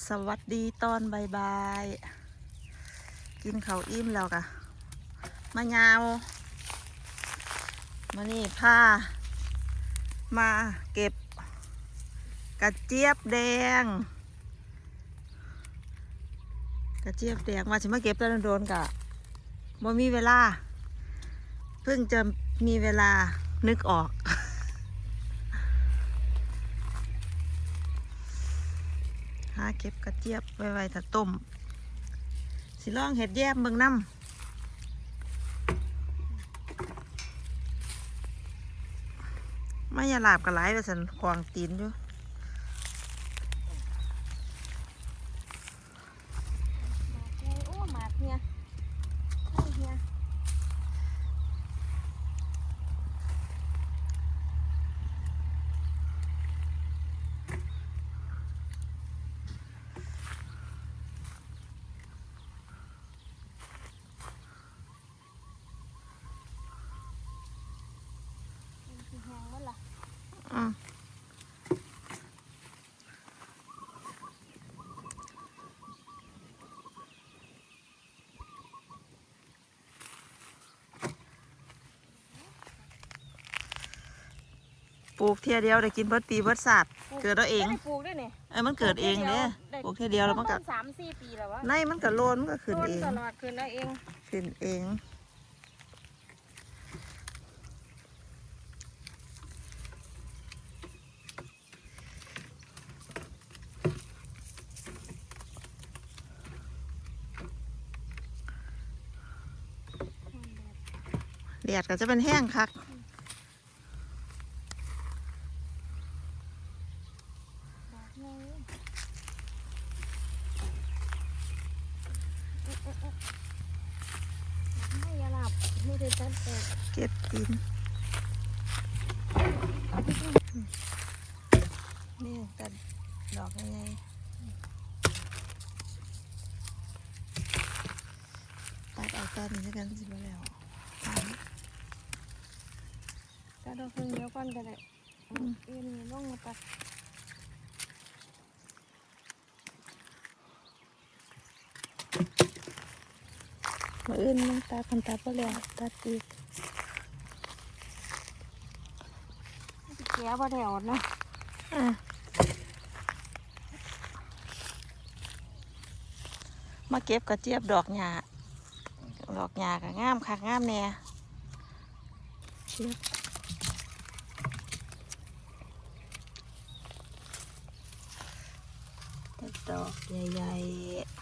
สวัสดีตอนบายๆกินเขาอิ่มแล้วกะมายาวมานี่ผ้ามาเก็บกระเจี๊ยบแดง กระเจี๊ยบแดงมาฉันมาเก็บตอนโดนๆกะบ่มีเวลา เพิ่งจะมีเวลานึกออก หาเก็บกระเจี๊ยบไว้ไว้ถ้าต้ม สิลองเห็ดแยมเบิ่งน้ำไม่ยาหลาบกระไรไปสันควางตีนอยู่ โอ้หมากเนี่ยไอ้เนี่ย มันสิแห้งแล้วล่ะอืมปลูกเทียเดียวได้กินเบิดปีเบิดศาสตร์เกิดเอาเองได้ปลูกด้วยเนี่ยเอ้ยมันเกิดเองเนี่ยปลูกเทียเดียวแล้วมันก็ประาณสามสี่ปีแล้ววะในมันก็โลนมันก็ขึ้นโดเองตลอดขึ้นได้เองขึ้นเอง แดดก็จะเป็นแห้งคักดอกไงเอ๊ะเอ๊ะเอ๊ะไม่อยาหลับไม่ด้ตัดแต่เก็บกินนี่กันดอกยังไงตัดเอาตอนนี้กันสิบแล้วตาม ตั ดดอกเพิ่งเดียวก่อนก็ได้เอ็นลงมาตัดมาอื่นมันตัดคันตัดไปล้วตัดอีกแก้วบ่แถวนะอะมาเก็บกระเจี๊ยบดอกหญ้าดอกหญ้าก็งามคักงามแน่เจี๊ยบ ดอกใหญ่ๆ